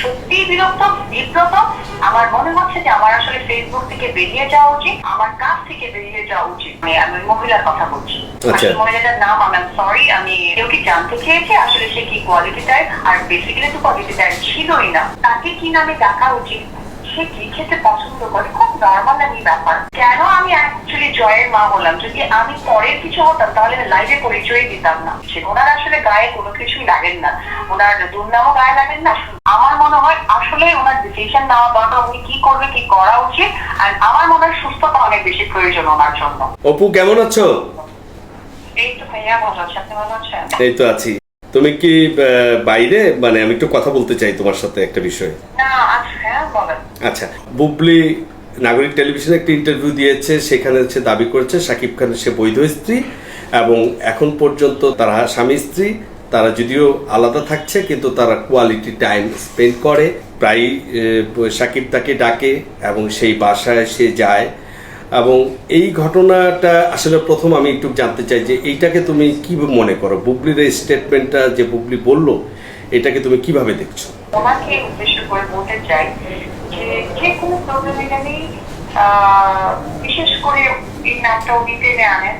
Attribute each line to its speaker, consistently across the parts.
Speaker 1: সত্যি বিরক্ত বিব্রত। আমার মনে হচ্ছে যে আমার আসলে ফেসবুক থেকে বেরিয়ে যাওয়া উচিত আমার কাছ থেকে বেরিয়ে যাওয়া উচিত। আমি আমি মহিলার কথা বলছি।
Speaker 2: আচ্ছা।
Speaker 1: মহিলাটার নাম আমি সরি আমি কেউ কি জানতে চেয়েছে আসলে সে কি কোয়ালিটি টাইপ আর বেসিক্যালি তো কোয়ালিটি টাইপ ছিলই না। তাকে কি নামে ডাকা উচিত? সে কি খেতে পছন্দ করে? খুব নর্মাল আমি ব্যাপার? কেন আমি অ্যাকচুয়ালি জয়ের মা হলাম যদি আমি পরের কিছু হতাম তাহলে লাইভে পরিচয় দিতাম না। সে ওনার আসলে গায়ে কোনো কিছুই লাগেন না। ওনার দুর্নামও গায়ে লাগেন না। আমার মনে হয় আসলে ওনার ডিসিশন নেওয়া দরকার উনি কি করবে কি করা উচিত আর আমার মনে হয় সুস্থতা অনেক বেশি প্রয়োজন ওনার জন্য।
Speaker 2: অপু কেমন আছো?
Speaker 1: এই তো ভাইয়া ভালো আছে। আপনি ভালো আছেন?
Speaker 2: এই তো আছি। তুমি কি বাইরে? মানে আমি একটু কথা বলতে চাই তোমার সাথে একটা বিষয়।
Speaker 1: না আচ্ছা হ্যাঁ
Speaker 2: আচ্ছা বুবলি নাগরিক টেলিভিশনে একটা ইন্টারভিউ দিয়েছে, সেখানে হচ্ছে দাবি করেছে সাকিব খানের সে বৈধ স্ত্রী এবং এখন পর্যন্ত তারা স্বামী স্ত্রী, তারা যদিও আলাদা থাকছে, কিন্তু তারা কোয়ালিটি টাইম স্পেন্ড করে। প্রায় সাকিব তাকে ডাকে এবং সেই বাসায় সে যায়। এবং এই ঘটনাটা আসলে প্রথম আমি একটু জানতে চাই যে এইটাকে তুমি কি মনে করো? বুবলির এই স্টেটমেন্টটা যে বুবলি বলল, এটাকে তুমি কীভাবে দেখছ?
Speaker 1: ওনাকে উদ্দেশ্য করে বলতে চাই যে যে কোনো প্রবলেম এখানে বিশেষ করে এই নামটা উনি টেনে আনেন।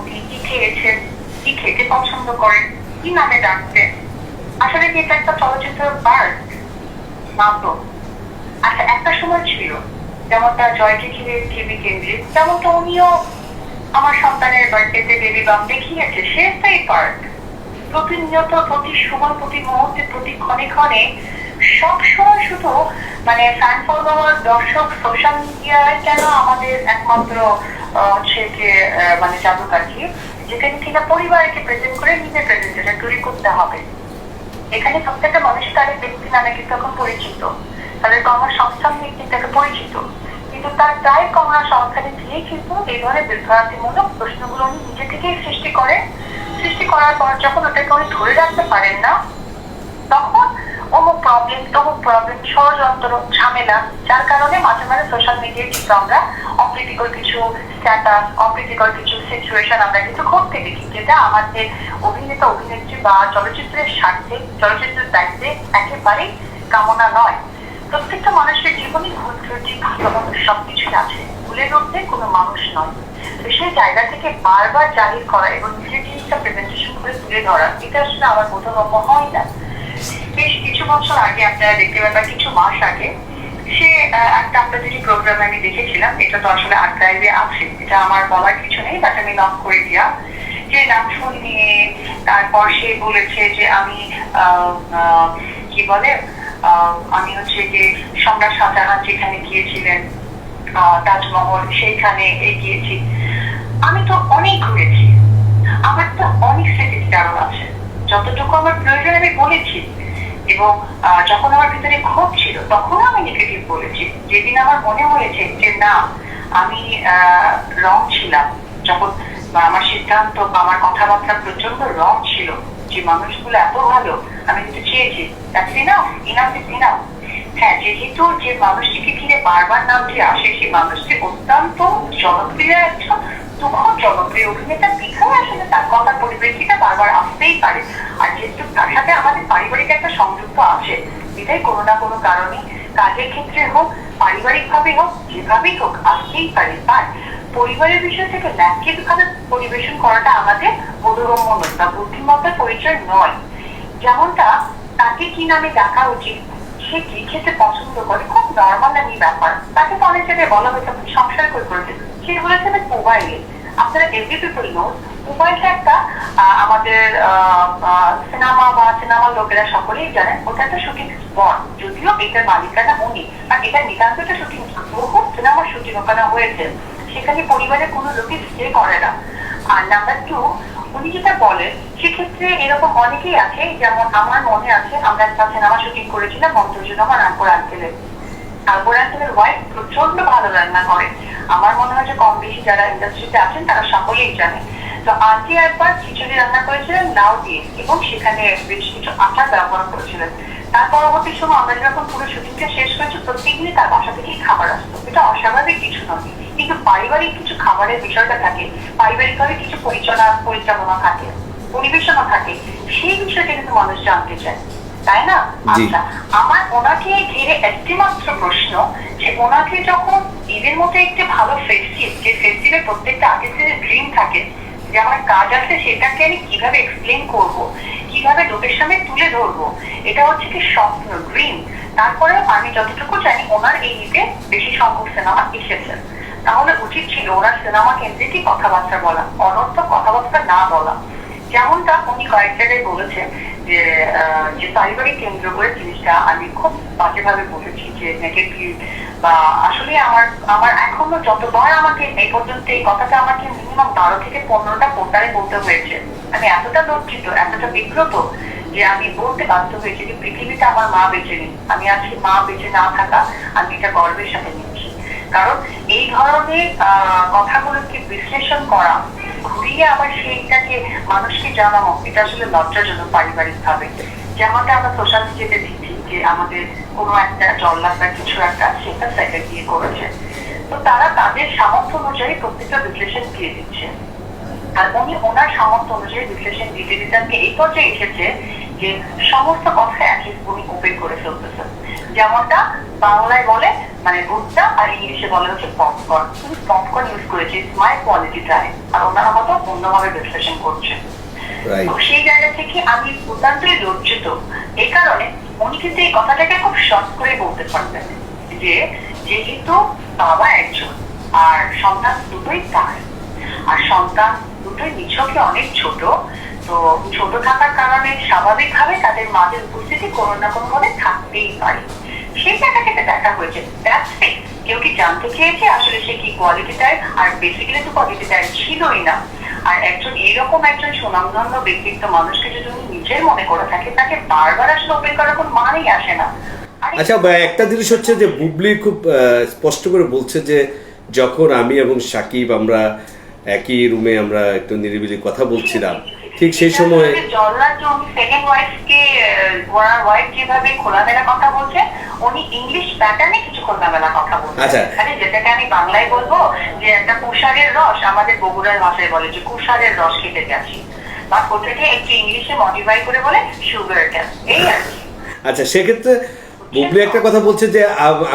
Speaker 1: উনি কি খেয়েছেন, কি খেতে পছন্দ করেন, কি নামে ডাকতেন। আসলে কি এটা একটা চলচ্চিত্র পার্ট না তো আচ্ছা একটা সময় ছিল, যেমনটা জয়কে ঘিরে টিভি কেন্দ্রিক তেমনটা উনিও আমার সন্তানের বার্থডেতে বেবি বাম দেখিয়েছে, সে একটাই পার্ট প্রতিনিয়ত প্রতি সময়, প্রতি মুহূর্তে, প্রতি ক্ষণে ক্ষণে সব সময় শুধু মানে ফ্যান ফলোয়ার দর্শক সোশ্যাল মিডিয়ায় কেন আমাদের একমাত্র হচ্ছে মানে জাদুকাঠি? যেখানে কিনা পরিবারকে প্রেজেন্ট করে নিজের প্রেজেন্টেশন তৈরি করতে হবে। এখানে প্রত্যেকটা মানুষ তাদের ব্যক্তি নামে কিন্তু এখন পরিচিত। তাদের কর্মসংস্থান নিয়ে কিন্তু একটা পরিচিত। কিন্তু তার প্রায় কর্মসংস্থানে দিয়ে কিন্তু এই ধরনের বিভ্রান্তিমূলক প্রশ্নগুলো নিজে থেকেই সৃষ্টি করে সৃষ্টি করার পর যখন ওটাকে উনি ধরে রাখতে পারেন না, তখন অমুক প্রবলেম তমুক প্রবলেম ষড়যন্ত্র, ঝামেলা, যার কারণে মাঝে মাঝে সোশ্যাল মিডিয়ায় কিন্তু আমরা অপ্রীতিকর কিছু স্ট্যাটাস অপ্রীতিকর কিছু সিচুয়েশন আমরা কিন্তু ঘটতে দেখি, যেটা আমাদের অভিনেতা, অভিনেত্রী বা চলচ্চিত্রের স্বার্থে, চলচ্চিত্রের দায়িত্বে একেবারেই কামনা নয়। প্রত্যেকটা মানুষের জীবনে ভুল, ত্রুটি, ভালো সবকিছুই আছে। ভুলের মধ্যে কোনো মানুষ নয়। সেই জায়গা থেকে বারবার জাহির করা এবং নিজের জিনিসটা প্রেজেন্টেশন করে তুলে ধরা, এটা আসলে আমার বোধগম্য হয় না। বেশ কিছু বছর আগে আপনারা দেখতে পাবেন কিছু মাস আগে, সে একটা আপনাদের প্রোগ্রাম আমি দেখেছিলাম, এটা তো আসলে আর্কাইভে আছে, এটা আমার বলার কিছু নেই বাট আমি নক করে দিয়া, যে নাম শুনিয়ে তারপর সে বলেছে যে আমি কি বলে আমি হচ্ছে যে সম্রাট শাহজাহান যেখানে গিয়েছিলেন তাজমহল সেইখানে এই গিয়েছি আমি তো অনেক ঘুরেছি। আমার তো অনেক স্মৃতির কারণ আছে। যতটুকু আমার প্রয়োজন আমি বলেছি। এবং যখন আমার ভিতরে ক্ষোভ ছিল, তখনও আমি নেগেটিভ বলেছি। যেদিন আমার মনে হয়েছে যে, না, আমি রং ছিলাম। যখন আমার সিদ্ধান্ত বা আমার কথাবার্তা প্রচণ্ড রং ছিল, যে মানুষগুলো এত ভালো, আমি কিন্তু চেয়েছি, that's enough enough is enough হ্যাঁ যেহেতু যে মানুষটিকে ঘিরে বারবার নামটি আসে, সেই মানুষটি অত্যন্ত জনপ্রিয় একজন তুখর জনপ্রিয় অভিনেতা। বিধায় আসলে তার কথার পরিপ্রেক্ষিতে বারবার আসতেই পারে। আর যেহেতু তার সাথে আমাদের পারিবারিক একটা সংযুক্ত আছে, বিধায় কোনো না কোনো কারণে কাজের ক্ষেত্রে হোক পারিবারিক ভাবে হোক, যেভাবেই হোক, আসতেই পারে। আর পরিবারের বিষয় থেকে ন্যায্যিক ভাবে পরিবেশন করাটা আমাদের বোধগম্য নয় বা বুদ্ধিমত্তার পরিচয় নয়। যেমনটা তাকে কি নামে ডাকা উচিত সে কি খেতে পছন্দ করে খুব নর্মাল আমি ব্যাপার। তাকে তো অনেক জায়গায় বলা হয়েছে, আপনি সংসার করে করেছে সে বলেছে, আমি মোবাইলে। আপনারা এভরি পিপল নো মোবাইলটা একটা আমাদের সিনেমা বা সিনেমার লোকেরা সকলেই জানেন, ওটা একটা শুটিং স্পট। যদিও এটার মালিকানা উনি আর এটা নিতান্ত একটা শুটিং বহু সিনেমার শুটিং ওখানে হয়েছে। সেখানে পরিবারের কোনো লোকই স্টে করে না। আর নাম্বার টু উনি যেটা বলেন, সেক্ষেত্রে এরকম অনেকেই আছে, যেমন আমার মনে আছে, আমরা একটা সিনেমা শুটিং করেছিলাম মন্ত্রজনমা রামপুর আঙ্কেলের আকবর আঙ্কেলের ওয়াইফ প্রচণ্ড ভালো রান্না করে। আমার মনে হয় যে কম বেশি যারা ইন্ডাস্ট্রিতে আছেন, তারা সকলেই জানে। তো আন্টি একবার খিচুড়ি রান্না করেছিলেন, লাউ দিয়ে, এবং সেখানে বেশ কিছু আচার ব্যবহার করেছিলেন। তার পরবর্তী সময় আমরা যখন পুরো শুটিংটা শেষ করেছি, প্রত্যেকদিনই তার বাসা থেকেই খাবার আসতো। এটা অস্বাভাবিক কিছু নয়। কিন্তু পারিবারিক কিছু খাবারের বিষয়টা থাকে পারিবারিকভাবে কিছু পরিচালনা পরিচালনা থাকে পরিবেশনা থাকে সেই বিষয়টা কিন্তু মানুষ জানতে চায় তাই না। আচ্ছা আমার ওনাকে ঘিরে একটি মাত্র প্রশ্ন যে ওনাকে যখন ঈদের মতো একটি ভালো ফেস্টিভ যে প্রত্যেকটা আর্টিস্টের ড্রিম থাকে যে আমার কাজ আছে সেটাকে আমি কীভাবে এক্সপ্লেন করব কীভাবে লোকের সামনে তুলে ধরবো এটা হচ্ছে কি স্বপ্ন ড্রিম তারপরে আমি যতটুকু জানি ওনার এই ঈদে বেশি সংখ্যক সিনেমা এসেছে। তাহলে উচিত ছিল ওনার সিনেমা কেন্দ্রিকই কথাবার্তা বলা, অনর্থক কথাবার্তা না বলা। যেমনটা উনি কয়েক জায়গায় বলেছেন যে যে পারিবারিক কেন্দ্র করে জিনিসটা আমি খুব বাজেভাবে বলেছি যে নেগেটিভ বা আসলে আমার আমার এখনও যতবার আমাকে এই পর্যন্ত এই কথাটা আমাকে মিনিমাম বারো থেকে পনেরোটা পোর্টালে বলতে হয়েছে, আমি এতটা লজ্জিত, এতটা বিব্রত যে আমি বলতে বাধ্য হয়েছি যে পৃথিবীতে আমার মা বেঁচে নেই। আমি আজকে মা বেঁচে না থাকা, আমি এটা গর্বের সাথে নিচ্ছি। কারণ এই ধরনের কথাগুলোকে বিশ্লেষণ করা, ঘুরিয়ে আবার সেইটাকে মানুষকে জানানো, এটা আসলে লজ্জাজনক পারিবারিক ভাবে যেমনটা আমরা সোশ্যাল মিডিয়াতে দেখছি যে আমাদের কোনো একটা জল্লাদ বা কিছু একটা, সেটা সাইডে গিয়ে করেছে। তো তারা তাদের সামর্থ্য অনুযায়ী প্রত্যেকটা বিশ্লেষণ দিয়ে দিচ্ছে। আর উনি ওনার সামর্থ্য অনুযায়ী বিশ্লেষণ দিতে দিতে এই পর্যায়ে এসেছে যে সমস্ত কথা অ্যাটলিস্ট উনি ওপেন করে ফেলতেছেন। যেমনটা বাংলায় বলে মানে ভুট্টা আর ইংলিশে বলে হচ্ছে পপকর্ন। পপকর্ন ইউজ করেছে মাই কোয়ালিটি টাইম আর ওনারা হয়তো অন্যভাবে বিশ্লেষণ করছে। তো সেই জায়গা থেকে আমি অত্যন্তই লজ্জিত। এই কারণে উনি কিন্তু এই কথাটাকে খুব শর্ট করে বলতে পারবেন যে যেহেতু বাবা একজন আর সন্তান দুটোই তার। আর সন্তান দুটোই নিছকে অনেক ছোট তো ছোট থাকার কারণে স্বাভাবিকভাবে তাদের মাঝের উপস্থিতি কোনো না কোনো ভাবে থাকতেই পারে। সেই জায়গাটাকে দেখা হয়েছে. কেউ কি জানতে চেয়েছে আসলে সে কি কোয়ালিটি টাইপ আর বেসিক্যালি তো কোয়ালিটি টাইপ ছিলই না। আর একজন এইরকম একজন সুনামধন্য ব্যক্তিত্ব মানুষকে যদি উনি নিজের মনে করে থাকে, তাকে বারবার আসলে ওপেন করার কোনো মানেই আসে না।
Speaker 2: আচ্ছা একটা জিনিস হচ্ছে যে বুবলি খুব স্পষ্ট করে বলছে যে যখন আমি এবং সাকিব আমরা একই রুমে আমরা একটু নিরিবিলি কথা বলছিলাম ঠিক সেই সময়
Speaker 1: জল্লাদ সেকেন্ড ওয়াইফকে ওনার ওয়াইফ যেভাবে খোলামেলা কথা বলছে উনি ইংলিশ প্যাটার্নে কিছু খোলামেলা কথা বলছে।
Speaker 2: আচ্ছা।
Speaker 1: মানে যেটাকে আমি বাংলায় বলব যে একটা কুষারের রস আমাদের বগুড়ার ভাষায় বলে যে কুষারের রস খেতে যাচ্ছি বা ওটাকে একটু ইংলিশে মডিফাই করে বলে সুগার এই আর
Speaker 2: আচ্ছা সেক্ষেত্রে বুবলি একটা কথা বলছে যে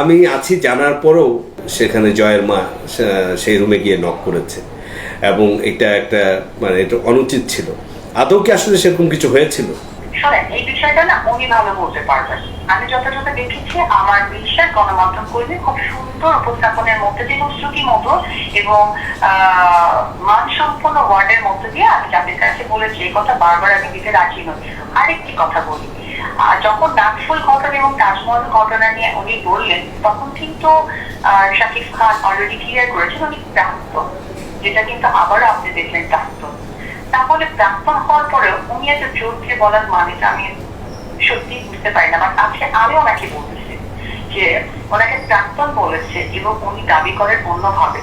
Speaker 2: আমি আছি জানার পরেও সেখানে জয়ের মা সেই রুমে গিয়ে নক করেছে। এবং এটা একটা মানে এটা অনুচিত ছিল। আদৌ কি আসলে সেরকম কিছু হয়েছিল?
Speaker 1: শোনেন, এই বিষয়টা না উনি ভালো বলতে পারবেন। আমি যতটুকু দেখেছি, আমার বিশ্বাস, গণমাধ্যম কর্মী খুব সুন্দর উপস্থাপনের মধ্যে দিয়ে শ্রুতি মতো এবং মানসম্পন্ন ওয়ার্ডের মধ্য দিয়ে আমি যাদের কাছে বলেছি, এই কথা বারবার আমি দিতে রাজি নই। আরেকটি কথা বলি। যখন নাগফুল ঘটনা এবং তাজমহল ঘটনা নিয়ে উনি বললেন, তখন কিন্তু শাকিব খান অলরেডি ক্লিয়ার করেছেন, উনি প্রাক্তন যেটা কিন্তু আবারও আপনি দেখলেন প্রাক্তন তাহলে প্রাক্তন হওয়ার পরেও উনি এত জোর দিয়ে বলার মানেটা আমি সত্যি বুঝতে পারি না। বাট আজকে আমি ওনাকে বলতেছি যে, ওনাকে প্রাক্তন বলেছে এবং উনি দাবি করেন অন্যভাবে।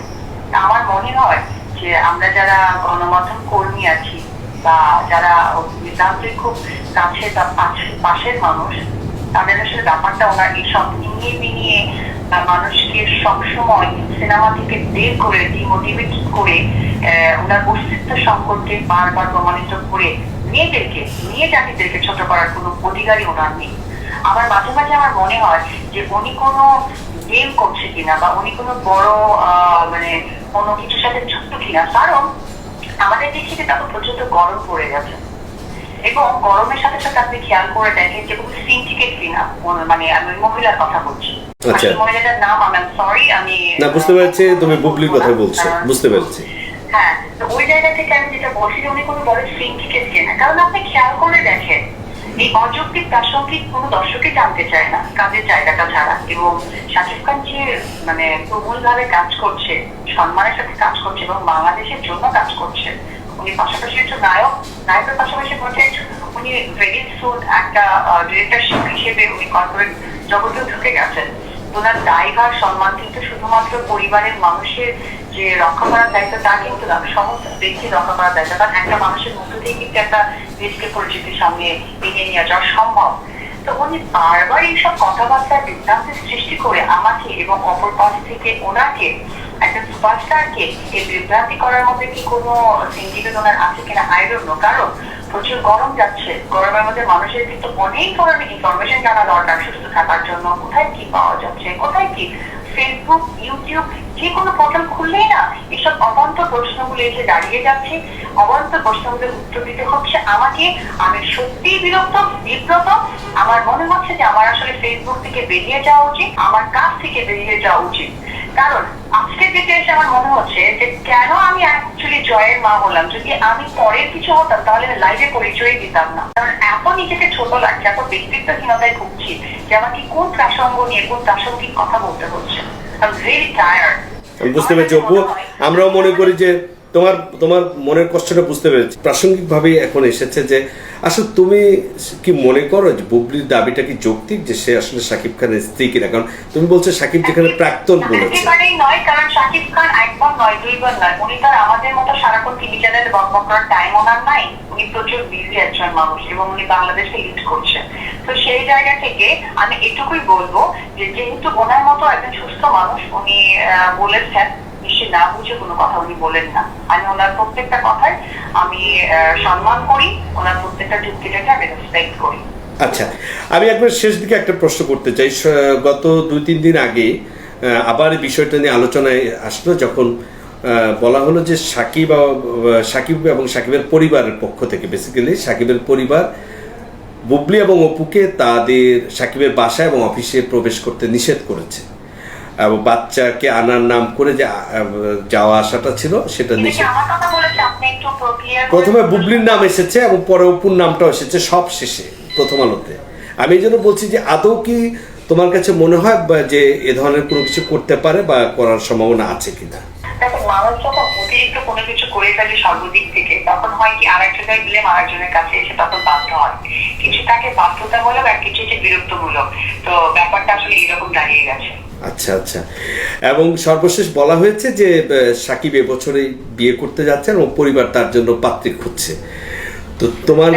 Speaker 1: আমার মনে হয় যে আমরা যারা গণমাধ্যম কর্মী আছি বা যারা নিতান্তই খুব কাছে বা পাশে- পাশের মানুষ, তাদের আসলে ব্যাপারটা ওনার এইসব নিয়ে বিনিয়ে মানুষকে সবসময় সিনেমা থেকে বের করে ডিমোটিভেট করে ওনার অস্তিত্ব সম্পর্কে বারবার প্রমাণিত করে মেয়েদেরকে, মেয়ে জাতিদেরকে ছোট করার কোনো অধিকারই ওনার নেই। আমার মাঝে মাঝে আমার মনে হয় যে উনি কোনো গেম করছে কিনা বা উনি কোনো বড় মানে কোনো কিছুর সাথে যুক্ত কিনা, কারণ আমাদের দেশে কিন্তু এখন প্রচণ্ড গরম পড়ে গেছে। এবং গরমের সাথে সাথে আপনি খেয়াল করে দেখেন যে কোনো সিন্ডিকেট কিনা ওর- মানে আমি মহিলার কথা বলছি।
Speaker 2: আচ্ছা।
Speaker 1: মহিলাটার নাম আমি সরি আমি
Speaker 2: না বুঝতে পারছি তুমি বুবলির কথা বলছো। বুঝতে পারছি।
Speaker 1: হ্যাঁ তো ওই জায়গা থেকে আমি যেটা বলছি যে উনি কোনো বড় সিন্ডিকেট কেনা কারণ আপনি খেয়াল করে দেখেন এই অযৌক্তিক প্রাসঙ্গিক কোনো দর্শকই জানতে চায় না কাজের জায়গাটা ছাড়া। এবং শাকিব খান যে মানে প্রবল ভাবে কাজ করছে সম্মানের সাথে কাজ করছে এবং বাংলাদেশের জন্য কাজ করছে উনি পাশাপাশি একজন নায়ক, নায়কের পাশাপাশি বলছে উনি ভেরি সুন একটা ডিরেক্টরশিপ হিসেবে উনি কর্পোরেট জগতেও ঢুকে গেছেন। ওনার দায়ভার, সম্মান কিন্তু শুধুমাত্র পরিবারের মানুষের যে রক্ষা করার দায়িত্ব, তা কিন্তু না। সমস্ত ব্যক্তি রক্ষা করার দায়িত্ব। কারণ একটা মানুষের মধ্য দিয়ে কিন্তু একটা দেশকে পরিচিতির সামনে এগিয়ে নিয়ে যাওয়া সম্ভব। তো উনি বারবার এইসব কথাবার্তা বিভ্রান্তির সৃষ্টি করে আমাকে এবং অপর পাশ থেকে ওনাকে, একটা সুপারস্টারকে এই বিভ্রান্তি করার মধ্যে কি কোনো সিন্ডিকেট ওনার আছে কিনা আই নো কারণ প্রচুর গরম যাচ্ছে। গরমের মধ্যে মানুষের কিন্তু অনেক ধরনের ইনফরমেশন জানা দরকার সুস্থ থাকার জন্য। কোথায় কি পাওয়া যাচ্ছে? কোথায় কি ফেসবুক ইউটিউব যে কোনো পোর্টাল খুললেই না এসব অবান্ত প্রশ্নগুলো এসে দাঁড়িয়ে যাচ্ছে। অবান্ত প্রশ্নগুলোর উত্তর দিতে হচ্ছে আমাকে। আমি সত্যিই বিরক্ত, বিব্রত। আমার মনে হচ্ছে যে আমার আসলে ফেসবুক থেকে বেরিয়ে যাওয়া উচিত, আমার কাছ থেকে বেরিয়ে যাওয়া উচিত। কারণ আজকের দিকে এসে আমার মনে হচ্ছে যে কেন আমি অ্যাকচুয়ালি জয়ের মা হলাম? যদি আমি পরের কিছু হতাম, তাহলে লাইভে পরিচয় দিতাম না। কারণ এত নিজেকে ছোট লাগছে, এত ব্যক্তিত্বহীনতায় ভুগছি যে আমাকে কোন প্রাসঙ্গ নিয়ে, কোন প্রাসঙ্গিক কথা বলতে হচ্ছে।
Speaker 2: আমি বুঝতে পেরেছি অপু। আমরাও মনে করি যে তোমার তোমার মনের কষ্টটা বুঝতে পেরেছি। প্রাসঙ্গিকভাবে এখন এসেছে যে আসলে তুমি কি মনে করো যে বুবলির দাবিটা কি যৌক্তিক যে সে আসলে শাকিব খানের স্ত্রী কিনা? কারণ তুমি বলছো শাকিব যেখানে প্রাক্তন বলেছে।
Speaker 1: নয় কারণ শাকিব খান একবার নয় দুইবার নয়। উনি তো আর আমাদের মতো সারাক্ষণ টিভি চ্যানেলে বক বক করার টাইম ওনার নাই। উনি প্রচুর বিজি একজন মানুষ এবং উনি বাংলাদেশে লিড করছেন তো সেই জায়গা থেকে আমি এটুকুই বলব যে যেহেতু ওনার মতো একজন সুস্থ মানুষ উনি বলেছেন নিশ্চয়ই না বুঝে কোনো কথা উনি বলেন না। আমি ওনার প্রত্যেকটা কথায় আমি সম্মান করি, ওনার প্রত্যেকটা যুক্তিটাকে আমি রেসপেক্ট করি।
Speaker 2: আচ্ছা আমি একবার শেষ দিকে একটা প্রশ্ন করতে চাই। গত দুই, তিন দিন আগে আবার বিষয়টা নিয়ে আলোচনায় আসলো যখন বলা হলো যে সাকিব সাকিব এবং সাকিবের পরিবারের পক্ষ থেকে বেসিক্যালি সাকিবের পরিবার, বুবলি এবং অপুকে তাদের সাকিবের বাসা এবং অফিসে প্রবেশ করতে নিষেধ করেছে। বাচ্চাকে আনার নাম করে যে যাওয়া আসাটা ছিল সেটা নিষেধ। প্রথমে বুবলির নাম এসেছে এবং পরে অপুর নামটাও এসেছে সব শেষে প্রথম আলোতে। আমি এই জন্য বলছি যে আদৌ কি তোমার কাছে মনে হয় যে এ ধরনের কোনো কিছু করতে পারে বা করার সম্ভাবনা আছে কিনা?
Speaker 1: অতিরিক্ত কোনো কিছু করে ফেলে সর্বদিক থেকে, তখন হয় কি আরেকজনের গেলে আরেকজনের কাছে এসে তখন বাধ্য হয়। কিছু তাকে বাধ্যতামূলক আর কিছু হচ্ছে বিরক্তমূলক। তো ব্যাপারটা আসলে এরকম দাঁড়িয়ে গেছে।
Speaker 2: আচ্ছা আচ্ছা। এবং সর্বশেষ বলা হয়েছে যে সাকিব এবছরে বিয়ে করতে যাচ্ছেন এবং পরিবার তার জন্য পাত্রী খুঁজছে। তো তোমার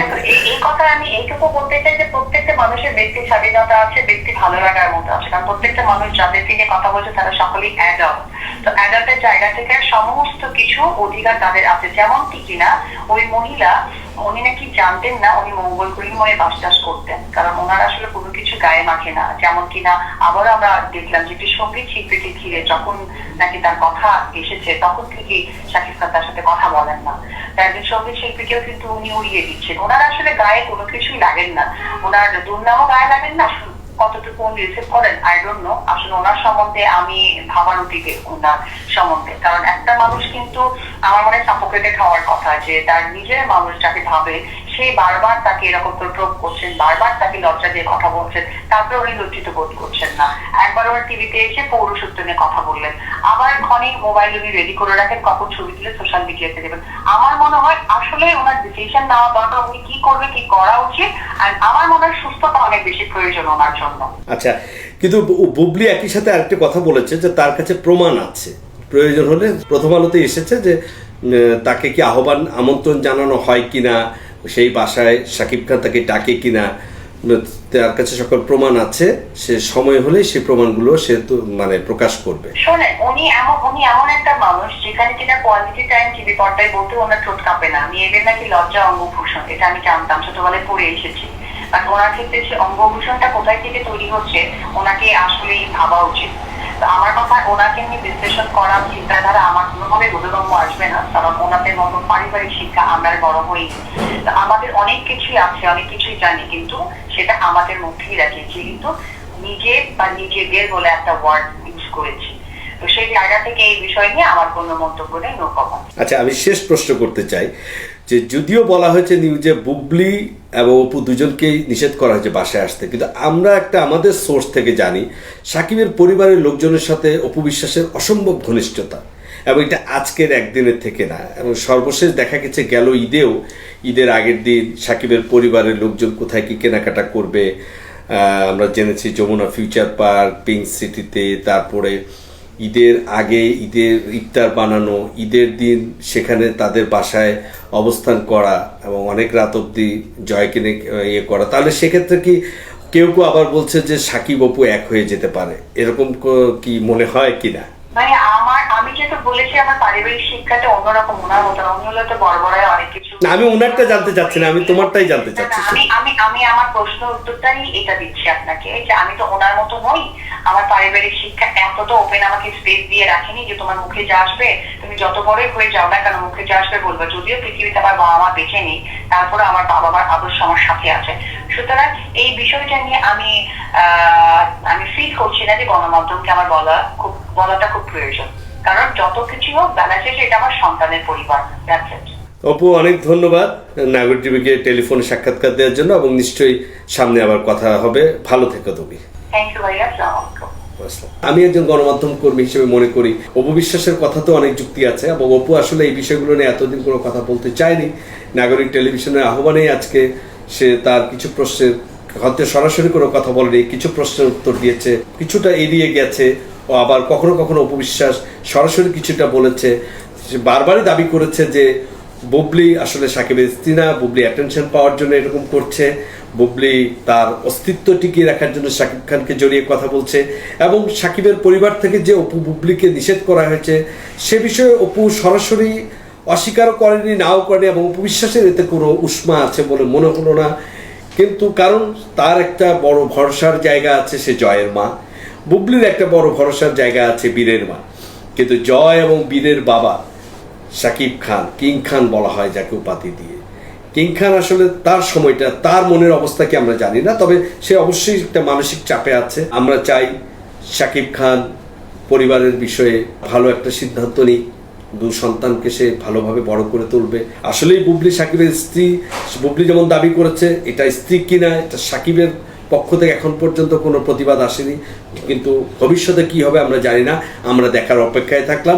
Speaker 1: এই কথা আমি এইটুকু বলতে চাই যে প্রত্যেকটা মানুষের ব্যক্তি স্বাধীনতা আছে, ব্যক্তি ভালো লাগার মতো আছে। কারণ প্রত্যেকটা মানুষ যাদের থেকে কথা বলছে, তারা সকলেই অ্যাডাল্ট তো অ্যাডাল্টের জায়গা থেকে সমস্ত কিছু অধিকার তাদের আছে। যেমন কি কিনা ওই মহিলা উনি নাকি জানতেন না উনি মঙ্গল মনে বাস চাষ করতেন, কারণ ওনার আসলে কোনো কিছু গায়ে মাখে না, যেমন কিনা আবারও আমরা দেখলাম যে একটি সংগীত শিল্পীকে ঘিরে যখন নাকি তার কথা এসেছে, তখন থেকে শাকিব খান তার সাথে কথা বলেন না। একজন সংগীত শিল্পীকেও কিন্তু উনি উড়িয়ে দিচ্ছেন। ওনার আসলে গায়ে কোনো কিছুই লাগেন না। ওনার দুর্নামও গায়ে লাগেন না কতটুকু উনি রিসিভ করেন? আই ডোন্ট নো আসলে ওনার সম্বন্ধে আমি ভাবার উঠি ওনার সম্বন্ধে। কারণ একটা মানুষ কিন্তু আমার মনে সাপোকেটেড হওয়ার কথা যে তার নিজের মানুষ যাকে ভাবে সে বারবার তাকে এরকম প্রোভ করছেন, বারবার তাকে লজ্জা দিয়ে কথা বলছেন তারপরে উনি লজ্জিত বোধ করছেন না। একবার ওনার টিভিতে এসে পৌরসত্ব নিয়ে কথা বললেন। আবার ক্ষণিক মোবাইল উনি রেডি করে রাখেন, কখন ছবি তুলে সোশ্যাল মিডিয়াতে দেবেন। আমার মনে হয় আসলে ওনার ডিসিশন নেওয়া দরকার, উনি কি করবে, কি করা উচিত, আর আমার মনে হয় সুস্থতা অনেক বেশি প্রয়োজন ওনার জন্য।
Speaker 2: আচ্ছা কিন্তু বুবলি একই সাথে আরেকটি কথা বলেছে যে তার কাছে প্রমাণ আছে। প্রয়োজন হলে প্রথম আলোতে এসেছে যে তাকে কি আহ্বান, আমন্ত্রণ জানানো হয় কিনা সেই বাসায় সাকিব খান তাকে ডাকে কিনা তার কাছে সকল প্রমাণ আছে, সে সময় হলে সেই প্রমাণগুলো সে তো মানে প্রকাশ করবে।
Speaker 1: শোনেন, উনি এমন উনি এমন একটা মানুষ যেখানে কিনা কোয়ালিটি টাইম টিভি পর্দায় বলতে ওনার ঠোঁট কাঁপে না। মেয়েদের নাকি লজ্জা অঙ্গভূষণ, এটা আমি জানতাম, ছোটবেলায় পড়ে এসেছি। বাট ওনার ক্ষেত্রে সে অঙ্গভূষণটা কোথায় থেকে তৈরি হচ্ছে, ওনাকে আসলেই ভাবা উচিত। আমার কথা ওনাকে নিয়ে বিশ্লেষণ করার চিন্তাধারা আমার কোনোভাবে বোধগম্য আসবে না। কারণ ওনাদের মতো পারিবারিক শিক্ষা আমরা বড় হই আমাদের অনেক কিছুই আছে, অনেক কিছুই জানি, কিন্তু সেটা আমাদের মধ্যেই রাখিয়েছি কিন্তু নিজে বা নিজেদের বলে একটা ওয়ার্ড ইউজ করেছি। তো সেই জায়গা থেকে এই বিষয় নিয়ে আমার কোনো মন্তব্য নেই নো
Speaker 2: আচ্ছা আমি শেষ প্রশ্ন করতে চাই। যে যদিও বলা হয়েছে নিউজে বুবলি এবং অপু দুজনকেই নিষেধ করা হয়েছে বাসায় আসতে, কিন্তু আমরা একটা আমাদের সোর্স থেকে জানি সাকিবের পরিবারের লোকজনের সাথে অপু বিশ্বাসের অসম্ভব ঘনিষ্ঠতা এবং এটা আজকের একদিনের থেকে না। এবং সর্বশেষ দেখা গেছে গেল ঈদেও, ঈদের আগের দিন সাকিবের পরিবারের লোকজন কোথায় কি কেনাকাটা করবে আমরা জেনেছি যমুনা ফিউচার পার্ক, পিঙ্ক সিটিতে, তারপরে ঈদের আগে ঈদের ইফতার বানানো ঈদের দিন সেখানে তাদের বাসায় অবস্থান করা এবং অনেক রাত অবধি জয় আহ, ইয়ে করা। তাহলে সেক্ষেত্রে কি কেউ কেউ আবার বলছে যে সাকিব অপু এক হয়ে যেতে পারে? এরকম কি মনে হয় কিনা
Speaker 1: মানে আমার আমি যেহেতু বলেছি আমার পারিবারিক শিক্ষাটা অন্যরকম ওনার মতো না। উনি হলো তো বড় অনেক কিছু
Speaker 2: না আমি ওনারটা জানতে চাচ্ছি না আমি তোমারটাই জানতে চাচ্ছি
Speaker 1: আমি আমি আমি আমার প্রশ্ন উত্তরটাই এটা দিচ্ছি আপনাকে যে আমি তো ওনার মতো নই। আমার পারিবারিক শিক্ষা এতটা ওপেন আমাকে স্পেস দিয়ে রাখেনি যে তোমার মুখে যা আসবে তুমি যত বড়ই হয়ে যাও না কেন মুখে যা আসবে বলবে। যদিও পৃথিবীতে আমার বাবা মা বেঁচে নেই তারপরে আমার বাবা মার আদর্শ আমার সাথে আছে। সুতরাং এই বিষয়টা নিয়ে আমি আহ, আমি ফিল করছি না যে গণমাধ্যমকে আমার বলা খুব বলাটা খুব প্রয়োজন। কারণ যত কিছু হোক বেলা শেষে এটা আমার সন্তানের পরিবার That's it.
Speaker 2: অপু অনেক ধন্যবাদ নাগরিক টিভিকে টেলিফোনে সাক্ষাৎকার দেওয়ার জন্য এবং নিশ্চয়ই সামনে আবার কথা হবে। ভালো থেকো তুমি। আমি একজন গণমাধ্যম কর্মী হিসেবে মনে করি অপু বিশ্বাসের কথা তো অনেক যুক্তি আছে এবং অপু আসলে এই বিষয়গুলো নিয়ে এতদিন কোনো কথা বলতে চায়নি। নাগরিক টেলিভিশনের আহ্বানেই আজকে সে তার কিছু প্রশ্নের হয়তো সরাসরি কোনো কথা বলেনি কিছু প্রশ্নের উত্তর দিয়েছে কিছুটা এড়িয়ে গেছে ও আবার কখনো কখনো অপু বিশ্বাস সরাসরি কিছুটা বলেছে। সে বারবারই দাবি করেছে যে বুবলি, আসলে সাকিবের স্ত্রী না, বুবলি অ্যাটেনশন পাওয়ার জন্য এরকম করছে। বুবলি তার অস্তিত্ব টিকিয়ে রাখার জন্য শাকিব খানকে জড়িয়ে কথা বলছে এবং সাকিবের পরিবার থেকে যে অপু বুবলিকে নিষেধ করা হয়েছে, সে বিষয়ে অপু সরাসরি অস্বীকারও করেনি, নাও করেনি এবং অপু বিশ্বাসের এতে কোনো উষ্মা আছে বলে মনে হলো না। কিন্তু কারণ তার একটা বড় ভরসার জায়গা আছে, সে জয়ের মা। বুবলির একটা বড় ভরসার জায়গা আছে বীরের মা। কিন্তু জয় এবং বীরের বাবা শাকিব খান, কিং খান বলা হয় যাকে উপাধি দিয়ে। কিং খান আসলে তার সময়টা, তার মনের অবস্থা কি আমরা জানি না, তবে সে অবশ্যই একটা মানসিক চাপে আছে। আমরা চাই শাকিব খান পরিবারের বিষয়ে ভালো একটা সিদ্ধান্ত নিক, দু সন্তানকে সে ভালোভাবে বড় করে তুলবে। আসলেই বুবলি সাকিবের স্ত্রী, বুবলি যেমন দাবি করেছে, এটা স্ত্রী কিনা, এটা সাকিবের পক্ষ থেকে এখন পর্যন্ত কোনো প্রতিবাদ আসেনি। কিন্তু ভবিষ্যতে কি হবে আমরা জানি না, আমরা দেখার অপেক্ষায় থাকলাম।